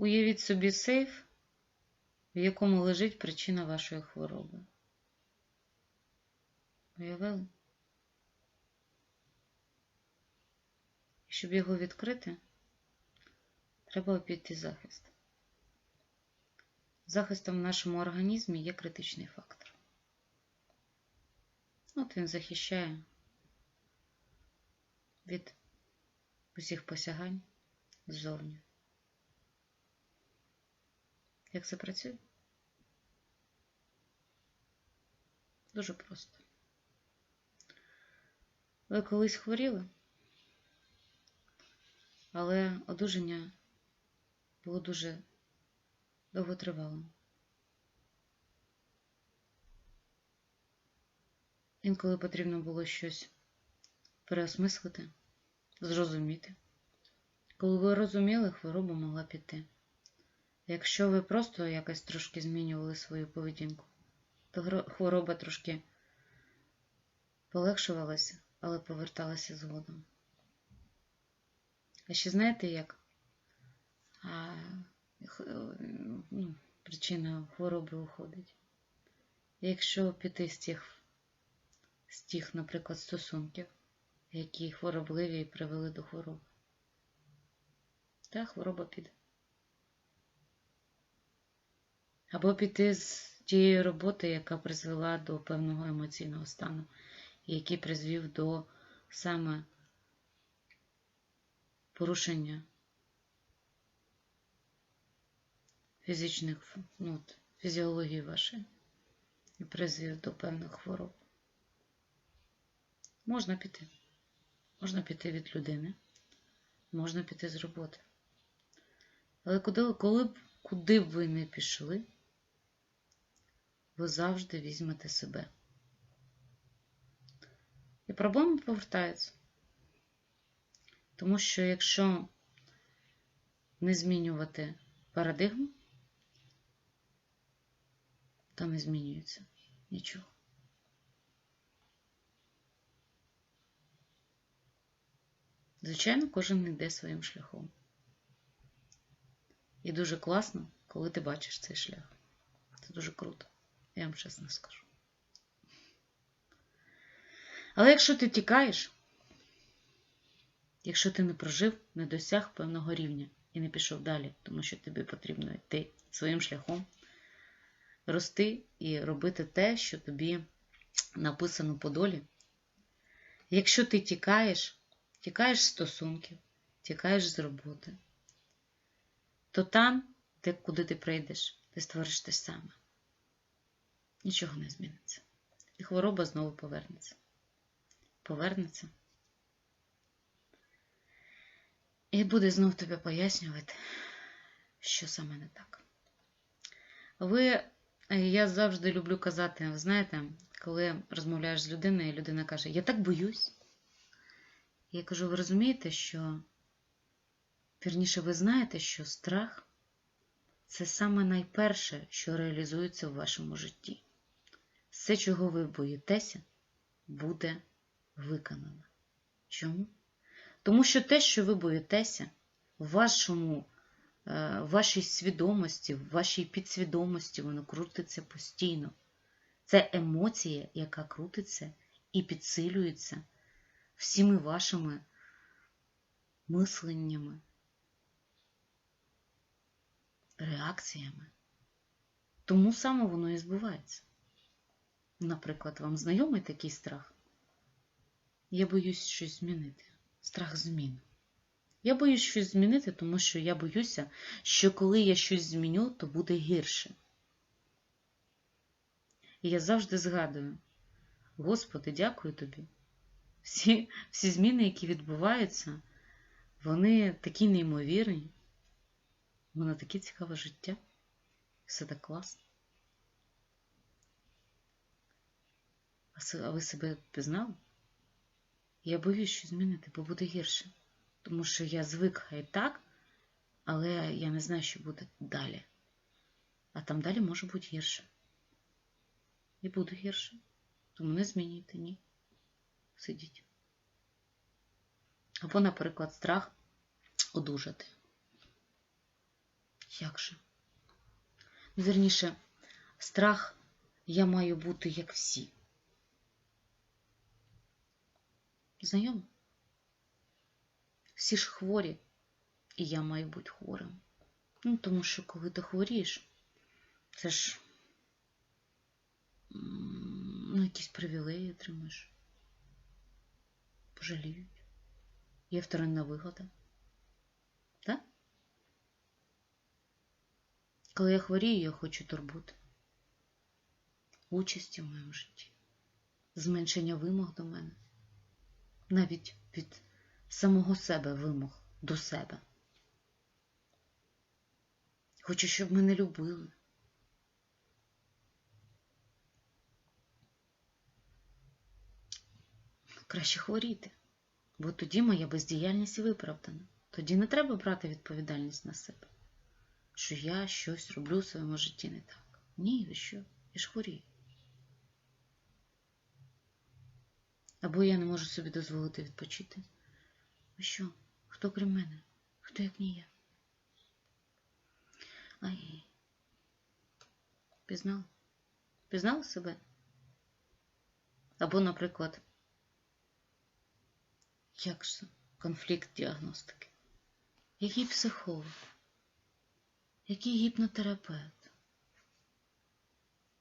Уявіть собі сейф, в якому лежить причина вашої хвороби. Уявили? І щоб його відкрити, треба обійти захист. Захистом в нашому організмі є критичний фактор. От він захищає від усіх посягань ззовні. Як це працює? Дуже просто. Ви колись хворіли, але одужання було дуже довготривалим. Інколи потрібно було щось переосмислити, зрозуміти. Коли ви розуміли, хвороба могла піти. Якщо ви просто якось трошки змінювали свою поведінку, то хвороба трошки полегшувалася, але поверталася згодом. А ще знаєте як? А, ну, причина хвороби уходить. Якщо піти з тих, з тих, наприклад, стосунків, які хворобливі і привели до хвороби, та хвороба піде. Або піти з тієї роботи, яка призвела до певного емоційного стану, який призвів до саме порушення фізичних, ну, фізіології вашої і призвів до певних хвороб. Можна піти. Можна піти від людини, можна піти з роботи. Але куди, коли б, куди б ви не пішли, ви завжди візьмете себе. І проблема повертається. Тому що якщо не змінювати парадигму, то не змінюється нічого. Звичайно, кожен йде своїм шляхом. І дуже класно, коли ти бачиш цей шлях. Це дуже круто, я вам чесно скажу. Але якщо ти тікаєш, якщо ти не прожив, не досяг певного рівня і не пішов далі, тому що тобі потрібно йти своїм шляхом, рости і робити те, що тобі написано по долі. Якщо ти тікаєш, тікаєш з стосунків, тікаєш з роботи, то там, де, куди ти прийдеш, ти створиш те саме. Нічого не зміниться. І хвороба знову повернеться. Повернеться. І буде знов тобі пояснювати, що саме не так. Ви, я завжди люблю казати, ви знаєте, коли розмовляєш з людиною, і людина каже, я так боюсь. Я кажу, ви розумієте, що, вірніше, ви знаєте, що страх це саме найперше, що реалізується в вашому житті. Все, чого ви боїтеся, буде виконано. Чому? Тому що те, що ви боїтеся, в вашому, е, в вашій свідомості, в вашій підсвідомості, воно крутиться постійно. Це емоція, яка крутиться і підсилюється всіми вашими мисленнями, реакціями. Тому саме воно і збувається. Наприклад, вам знайомий такий страх? Я боюсь щось змінити. Страх змін. Я боюсь щось змінити, тому що я боюся, що коли я щось зміню, то буде гірше. І я завжди згадую: Господи, дякую тобі. Всі, всі зміни, які відбуваються, вони такі неймовірні. Мене таке цікаве життя. Все так класно. А се- А ви себе пізнали? Я боюсь що змінити, бо буде гірше. Тому що я звик хай так, але я не знаю, що буде далі. А там далі може бути гірше. І буде гірше. Тому не змінюйте, ні. Сидіть. Або, наприклад, страх одужати. Як же? Ну, Вірніше, страх я маю бути як всі. Знайомо? Всі ж хворі, і я маю бути хворим. Ну, тому що коли ти хворієш, це ж ну, якісь привілеї отримаєш. Пожаліють. Є вторинна вигода. Так? Коли я хворію, я хочу турбути. Участі в моєму житті, зменшення вимог до мене, навіть від самого себе вимог до себе. Хочу, щоб мене любили. Краще хворіти, бо тоді моя бездіяльність виправдана. Тоді не треба брати відповідальність на себе, що я щось роблю в своєму житті не так. Ні, ви що? Я ж хворію. Або я не можу собі дозволити відпочити. Ви що? Хто крім мене? Хто як не я? Ай. Пізнала? Пізнала себе? Або, наприклад, як же конфлікт діагностики? Який психолог? Який гіпнотерапевт?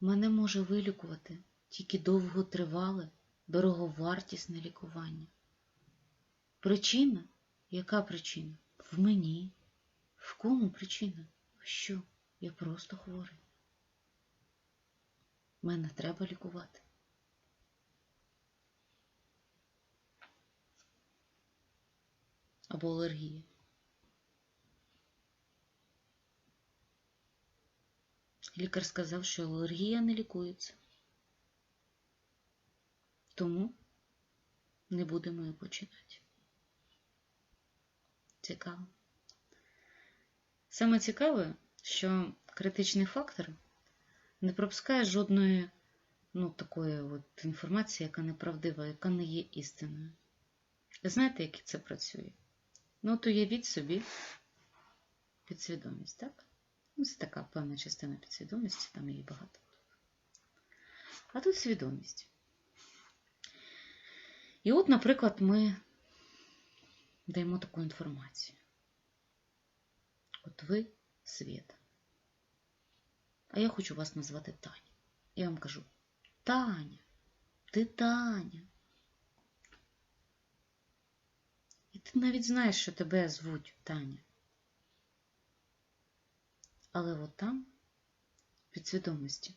Мене може вилікувати тільки довготривале, дороговартісне лікування. Причина? Яка причина? В мені. В кому причина? Що? Я просто хворий. Мене треба лікувати. Або алергія. Лікар сказав, що алергія не лікується. Тому не будемо її починати. Цікаво. Саме цікаве, що критичний фактор не пропускає жодної ну, такої от інформації, яка неправдива, яка не є істиною. Знаєте, як це працює? Ну, от уявіть собі підсвідомість, так? Ну, це така певна частина підсвідомості, там її багато. А тут свідомість. І от, наприклад, ми даємо таку інформацію. От ви Свєта. А я хочу вас назвати Таня. Я вам кажу: Таня, ти Таня. І ти навіть знаєш, що тебе звуть Таня. Але от там, в підсвідомості,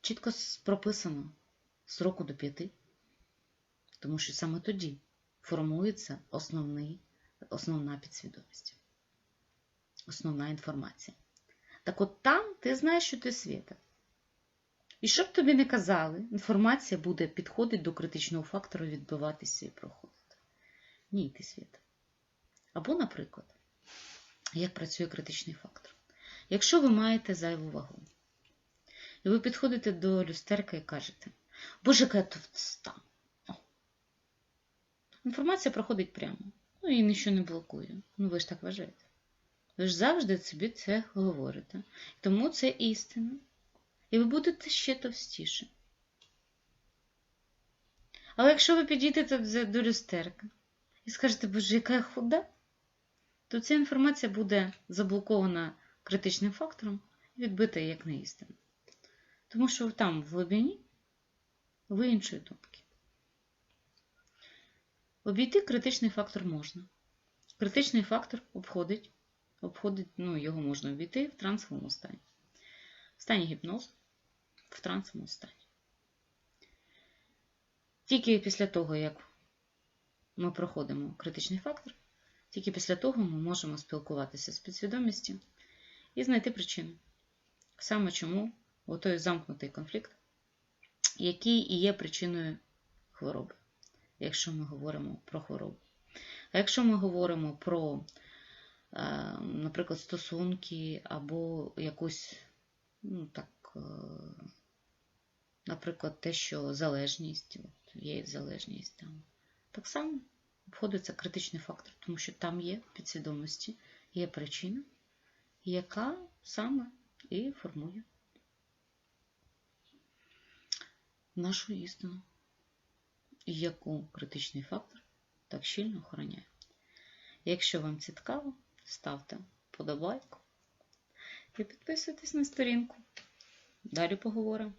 чітко прописано з року до п'яти, тому що саме тоді формується основний, основна підсвідомість, основна інформація. Так от там ти знаєш, що ти світа. І що б тобі не казали, інформація буде підходити до критичного фактору, відбиватися і проходити. Ні, ти світа. Або, наприклад, як працює критичний фактор. Якщо ви маєте зайву вагу, і ви підходите до люстерка і кажете, Боже, яка я товста. Інформація проходить прямо. Ну і нічого не блокує. Ну ви ж так вважаєте. Ви ж завжди собі це говорите. Тому це істина. І ви будете ще товстіше. Але якщо ви підійдете до люстерка і скажете, Боже, яка я худа, то ця інформація буде заблокована критичним фактором і відбита як неістина. Тому що там, в глибині, ви іншої думки. Обійти критичний фактор можна. Критичний фактор обходить, обходить, ну, його можна обійти в трансовому стані. В стані гіпнозу, в трансовому стані. Тільки після того, як ми проходимо критичний фактор, тільки після того ми можемо спілкуватися з підсвідомістю і знайти причину. Саме чому отой замкнутий конфлікт, який і є причиною хвороби якщо ми говоримо про хворобу. А якщо ми говоримо про, наприклад, стосунки або якусь, ну так, наприклад, те, що залежність, от є залежність там, так само обходиться критичний фактор, тому що там є підсвідомості, є причина, яка саме і формує нашу істину, яку критичний фактор так щільно охороняє. Якщо вам цікаво, ставте подобайку і підписуйтесь на сторінку. Далі поговоримо.